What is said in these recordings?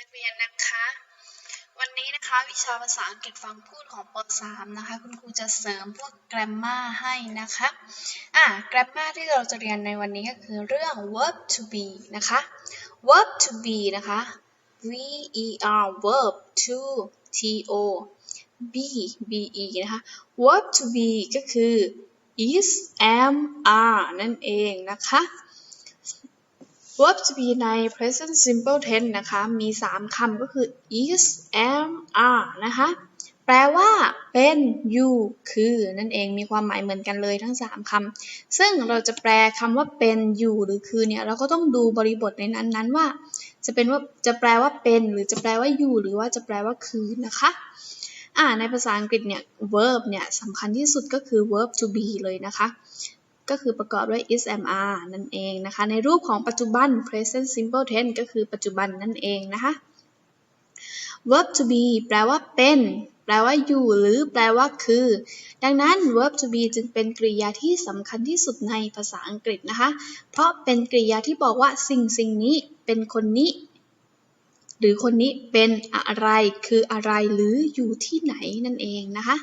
นักเรียนนะคะ วันนี้นะคะวิชาภาษาอังกฤษฟังพูดของป .3 นะคะ คุณครูจะเสริมพวก grammar ให้นะคะอะ grammar ที่เราจะเรียนในวันนี้ก็คือเรื่อง verb to be นะคะ verb to be นะคะ v e r verb to t o b b e นะคะ verb to be ก็คือ is am are นั่นเองนะคะ verb to be ใน present simple tense นะคะ มี 3 คำก็คือ is am are นะคะ แปลว่าเป็น you คือ นั่นเองมีความหมายเหมือนกันเลยทั้ง 3คำซึ่งเราจะแปลคำว่าเป็น you หรือคือเนี่ย เราก็ต้องดูบริบทในนั้นนั้นว่า จะเป็นว่าจะแปลว่าเป็น หรือจะแปลว่า you หรือว่าจะแปลว่าคือนะคะอ่าในภาษาอังกฤษเนี่ย verb เนี่ยสำคัญที่สุดก็คือ verb to be เลยนะคะ ก็คือประกอบด้วย is am are นั่นเองนะคะ ในรูปของปัจจุบัน present simple tense ก็คือปัจจุบันนั่นเองนะคะ verb to be แปลว่าเป็น แปลว่าอยู่ หรือแปลว่าคือ ดังนั้น verb to be จึงเป็นกริยาที่สำคัญที่สุดในภาษาอังกฤษนะคะ เพราะเป็นกริยาที่บอกว่าสิ่งสิ่งนี้เป็นคนนี้ หรือคนนี้เป็นอะไร คืออะไร หรืออยู่ที่ไหนนั่นเองนะคะ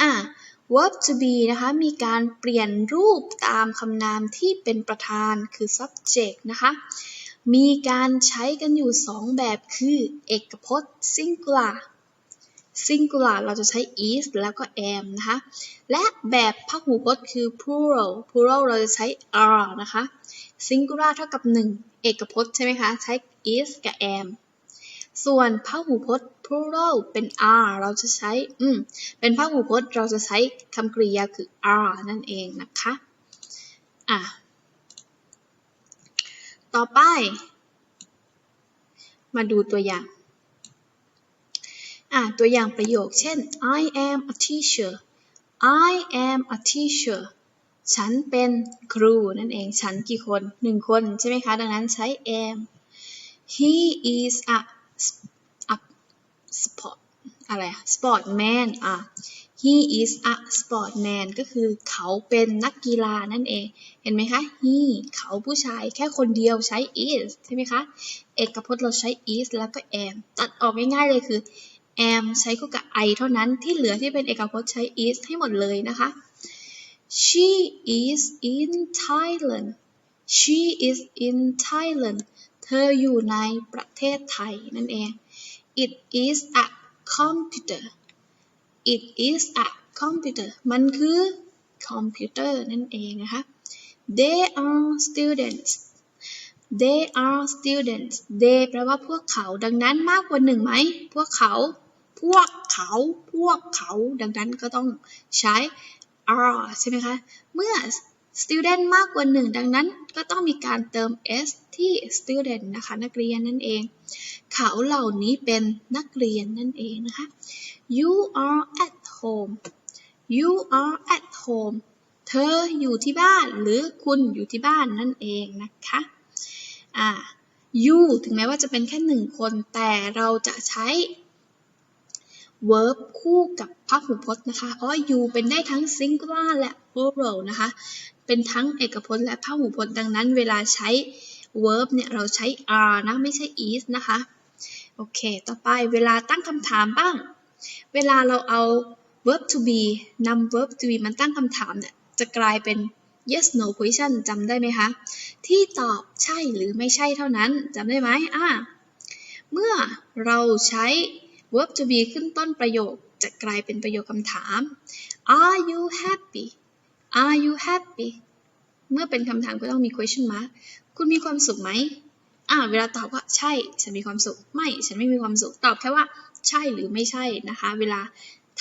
อ่า verb to be นะคะ มีการเปลี่ยนรูปตามคำนามที่เป็นประธานคือ subject นะคะ มีการใช้กันอยู่ 2 แบบคือ เอกพจน์ singular singular เราจะใช้ is แล้วก็ am นะคะ และแบบพหูพจน์คือ plural plural เราจะใช้ are นะคะ singular เท่ากับ 1 เอกพจน์ใช่ไหมคะ ใช้ is กับ am ส่วนพหูพจน์ plural เป็น are เราจะใช้ อืม เป็นพหูพจน์เราจะใช้คำกริยาคือ are นั่นเองนะคะ อะ ต่อไป มาดูตัวอย่าง อะ ตัวอย่างประโยค เช่น I am a teacher I am a teacher ฉันเป็นครูนั่นเอง ฉันกี่คนหนึ่งคนใช่ไหมคะ ดังนั้นใช้ am he is a a sport อะไร sportman อะ he is a sportman ก็คือเขาเป็นนักกีฬานั่นเอง เห็นไหมคะ he เขาผู้ชายแค่คนเดียวใช้ is ใช่ไหมคะ เอกพจน์เราใช้ is แล้วก็ am ตัดออกง่ายๆเลยคือ am ใช้คู่กับ I เท่านั้นที่เหลือที่เป็นเอกพจน์ใช้ is ให้หมดเลยนะคะ she is in Thailand she is in Thailand เธออยู่ในประเทศไทยนั่นเอง it is a computer it is a computer มันคือคอมพิวเตอร์นั่นเองนะคะ they are students they are students they แปลว่าพวกเขาดังนั้นมากกว่าหนึ่งไหม พวกเขา พวกเขา พวกเขา ดังนั้นก็ต้องใช้ are ใช่ไหมคะ เมื่อ student มากกว่าหนึ่งดังนั้น ก็ต้องมีการเติม s ที่ student นะคะ นักเรียนนั่นเอง เขาเหล่านี้เป็นนักเรียนนั่นเองนะคะ you are at home you are at home เธออยู่ที่บ้านหรือคุณอยู่ที่บ้านนั่นเองนะคะอ่า you ถึงแม้ว่าจะเป็นแค่หนึ่งคน แต่เราจะใช้ verb คู่กับพหูพจน์นะคะ เพราะ you เป็นได้ทั้ง singular และ plural นะคะ เป็นทั้งเอกพจน์และพหูพจน์ ดังนั้นเวลาใช้ verb เนี่ยเราใช้ are นะไม่ใช่ is นะคะ โอเค ต่อไปเวลาตั้งคำถามบ้าง เวลาเราเอา verb to be นำ verb to be มันตั้งคำถามเนี่ยจะกลายเป็น yes no question จำได้ไหมคะ ที่ตอบใช่หรือไม่ใช่เท่านั้นจำได้ไหมอ่าเมื่อเราใช้ verb to be ขึ้นต้นประโยค จะกลายเป็นประโยคคำถาม are you happy are you happy เมื่อเป็นคำถามก็ต้องมี question mark คุณมีความสุขไหมอ่าเวลาตอบว่าใช่ ฉันมีความสุข ไม่ ฉันไม่มีความสุข ตอบแค่ว่าใช่หรือไม่ใช่นะคะ เวลา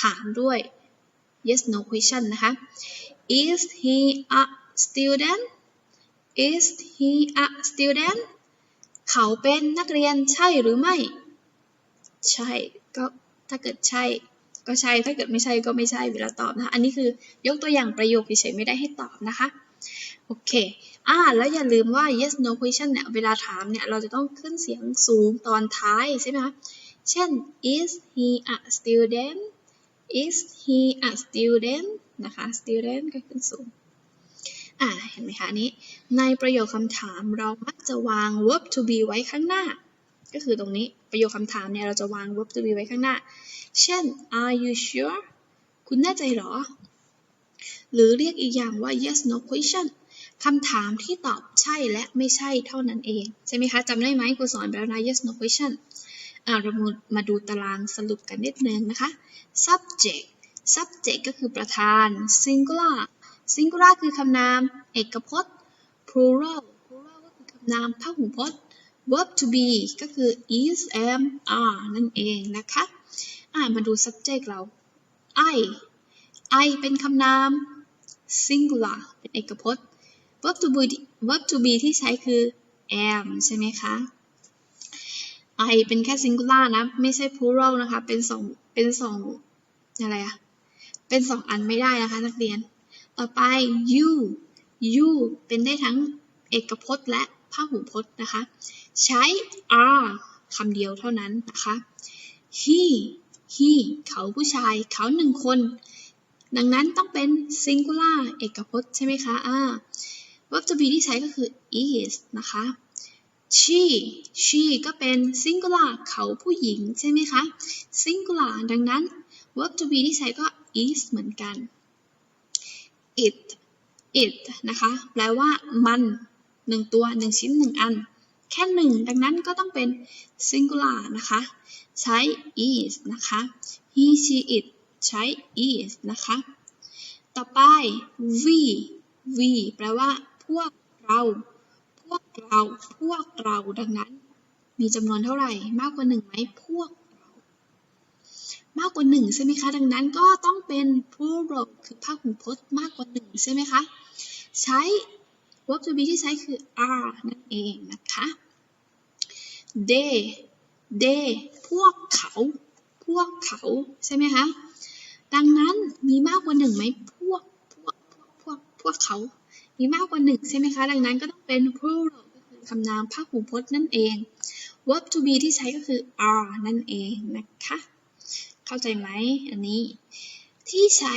ถามด้วย yes no question นะคะ is he a student is he a student เขาเป็นนักเรียนใช่หรือไม่ ใช่ ก็ถ้าเกิดใช่ ก็ใช่ ถ้าเกิดไม่ใช่ก็ไม่ใช่เวลาตอบนะคะ อันนี้คือยกตัวอย่างประโยคเฉยๆไม่ได้ให้ตอบนะคะ โอเค อ่า แล้วอย่าลืมว่า yes no question เนี่ย เวลาถามเนี่ย เราจะต้องขึ้นเสียงสูงตอนท้ายใช่ไหมคะ เช่น is he a student is he a student นะคะ student ก็ขึ้นสูง อ่า เห็นไหมคะนนี้ ในประโยคคำถามเรามักจะวาง verb to be ไว้ข้างหน้า ก็คือตรงนี้ประโยคคำถามเนี่ยเราจะวาง verb to be ไว้ข้างหน้า เช่น are you sure คุณแน่ใจหรอ หรือเรียกอีกอย่างว่า yes no question คำถามที่ตอบใช่และไม่ใช่เท่านั้นเอง ใช่ไหมคะจำได้ไหมครูสอนไปแล้วนะ yes no question อ่าเรามาดูตารางสรุปกันนิดนึงนะคะ subject subject ก็คือประธาน singular singular คือคำนาม เอกพจน์ plural plural ก็คือคำนามพหูพจน์ verb to be ก็คือ is am are นั่นเองนะคะอ่ามาดู subject เรา I I เป็นคำนาม singular เป็นเอกพจน์ verb to be verb to be ที่ใช้คือ am ใช่ไหมคะ I เป็นแค่ singular นะ ไม่ใช่ plural นะคะ เป็นสองเป็นสองอะไรอะเป็นสองอันไม่ได้นะคะนักเรียน ต่อไป you you เป็นได้ทั้งเอกพจน์และ พหูพจน์นะคะ ใช้ are คำเดียวเท่านั้นนะคะ he he เขาผู้ชายเขาหนึ่งคน ดังนั้นต้องเป็น singular เอกพจน์ใช่ไหมคะอ่า verb to be ที่ใช้ก็คือ is นะคะ she she ก็เป็น singular เขาผู้หญิงใช่ไหมคะ singular ดังนั้น verb to be ที่ใช้ก็ is เหมือนกัน it it นะคะ แปลว่ามัน หนึ่งตัวหนึ่งชิ้นหนึ่งอัน แค่หนึ่งดังนั้นก็ต้องเป็น singular นะคะ ใช้ is นะคะ he she it ใช้ is นะคะ ต่อไป we we แปลว่า พวกเรา พวกเรา พวกเรา ดังนั้น มีจำนวนเท่าไหร่ มากกว่าหนึ่งไหมพวกเรามากกว่าหนึ่งใช่ไหมคะ ดังนั้นก็ต้องเป็น plural คือพหูพจน์มากกว่าหนึ่งใช่ไหมคะ ใช้ verb to be ที่ใช้คือ are นั่นเองนะคะ they they พวกเขา พวกเขา ใช่ไหมคะ ดังนั้นมีมากกว่าหนึ่งไหมพวก พวก พวก พวกเขา มีมากกว่าหนึ่งใช่ไหมคะ ดังนั้นก็ต้องเป็น plural ก็คือคำนามพหูพจน์นั่นเอง verb to be ที่ใช้ก็คือ are นั่นเองนะคะ เข้าใจไหมอันนี้ ที่ใช้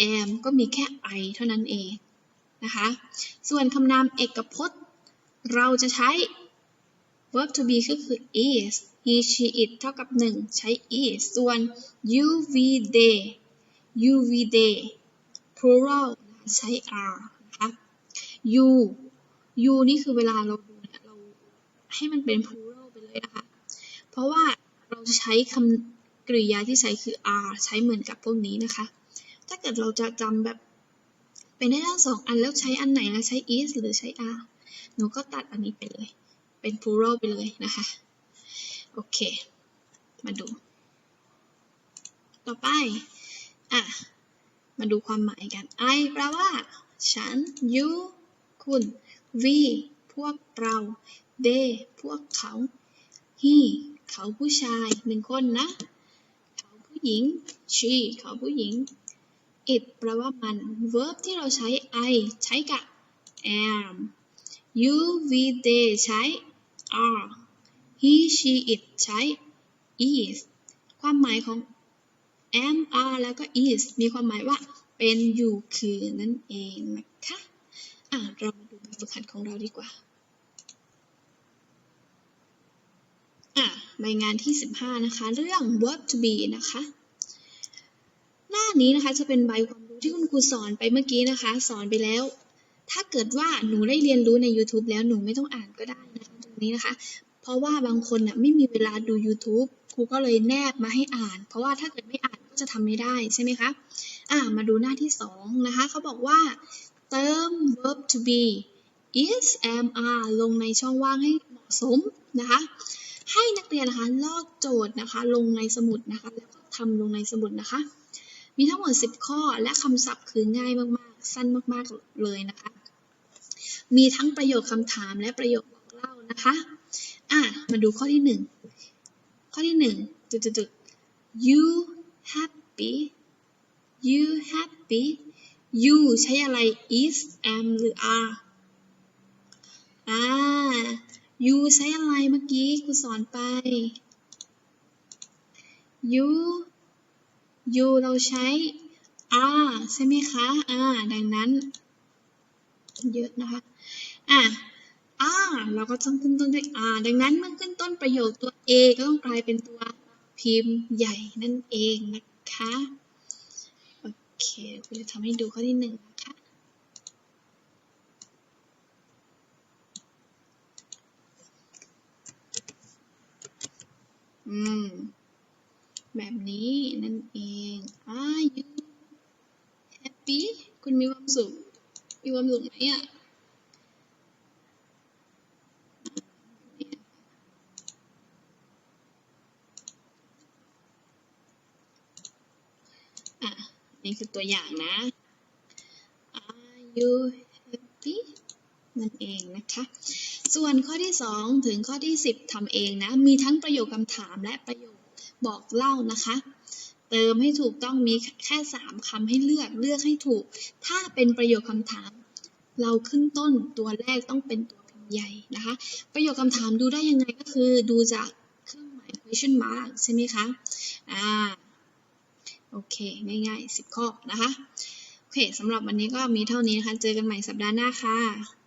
am ก็มีแค่ I เท่านั้นเอง นะคะส่วนคำนามเอกพจน์ เราจะใช้ verb to be ก็คือ is he she it เท่ากับ 1 ใช้ is ส่วน you we they you we they plural ใช้ are นะคะ you you นี่คือเวลาเราดูเนี่ยเราให้มันเป็น plural ไปเลยนะคะ เพราะว่าเราจะใช้คำกริยาที่ใช้คือ are ใช้เหมือนกับพวกนี้นะคะ ถ้าเกิดเราจะจำแบบ เป็นได้ทั้งสองอันแล้วใช้อันไหนแล้วใช้ is หรือใช้ are หนูก็ตัดอันนี้ไปเลย เป็น plural ไปเลยนะคะ โอเค มาดู ต่อไป อะ มาดูความหมายกัน I แปลว่า ฉัน you คุณ we พวกเรา they พวกเขา he เขาผู้ชายหนึ่งคนนะ เขาผู้หญิง she เขาผู้หญิง it แปลว่ามัน verb ที่เราใช้ I ใช้กับ am you we they ใช้ are he she it ใช้ is ความหมายของ am are แล้วก็ is มีความหมายว่าเป็นอยู่คือนั่นเองนะคะอะเรามาดูแบบฝึกหัดของเราดีกว่าอะใบงานที่ 15 นะคะ เรื่อง verb to be นะคะ นี้นะคะจะเป็นใบความรู้ที่คุณครูสอนไปเมื่อกี้นะคะ สอนไปแล้ว ถ้าเกิดว่าหนูได้เรียนรู้ใน YouTube แล้วหนูไม่ต้องอ่านก็ได้นะคะตรงนี้นะคะ เพราะว่าบางคนน่ะไม่มีเวลาดู YouTube ครูก็เลยแนบมาให้อ่าน เพราะว่าถ้าเกิดไม่อ่านก็จะทำไม่ได้ใช่ไหมคะอ่ามาดูหน้าที่2นะคะเขาบอกว่าเติม verb to be is am are ลงในช่องว่างให้เหมาะสมนะคะให้นักเรียนนะคะลอกโจทย์นะคะ ลงในสมุดนะคะ แล้วก็ทำลงในสมุดนะคะ มีทั้งหมด 10 ข้อและคำศัพท์คือง่ายมากๆ สั้นมากๆเลยนะคะ มีทั้งประโยคคำถามและประโยคบอกเล่านะคะอะมาดูข้อที่หนึ่งข้อที่หนึ่งจุดๆ you happy you happy you ใช้อะไร is am หรือ are อ่า you ใช้อะไรเมื่อกี้ครูสอนไป you you เราใช้ are ใช่ไหมคะอ่าดังนั้น เยอะนะคะอะอ่าเราก็ต้องขึ้นต้นด้วย R ดังนั้นเมื่อขึ้นต้นประโยคตัว A ก็ต้องกลายเป็นตัวพิมพ์ใหญ่นั่นเองนะคะ โอเคคุณจะทำให้ดูข้อที่หนึ่งนะคะอืม แบบนี้นั่นเอง Are you happy คุณมีความสุข มีความสุขไหมอะอะนี่คือตัวอย่างนะ Are you happy นั่นเองนะคะ ส่วนข้อที่ 2 ถึงข้อที่ 10ทำเองนะ มีทั้งประโยคคำถามและประโยค บอกเล่านะคะ เติมให้ถูกต้องมีแค่ 3คำให้เลือกเลือกให้ถูก ถ้าเป็นประโยคคำถาม เราขึ้นต้นตัวแรกต้องเป็นตัวพิมพ์ใหญ่นะคะ ประโยคคำถามดูได้ยังไงก็คือดูจากเครื่องหมาย question mark ใช่ไหมคะอ่าโอเค ง่ายๆ 10 ข้อนะคะ โอเคสำหรับวันนี้ก็มีเท่านี้นะคะ เจอกันใหม่สัปดาห์หน้าค่ะ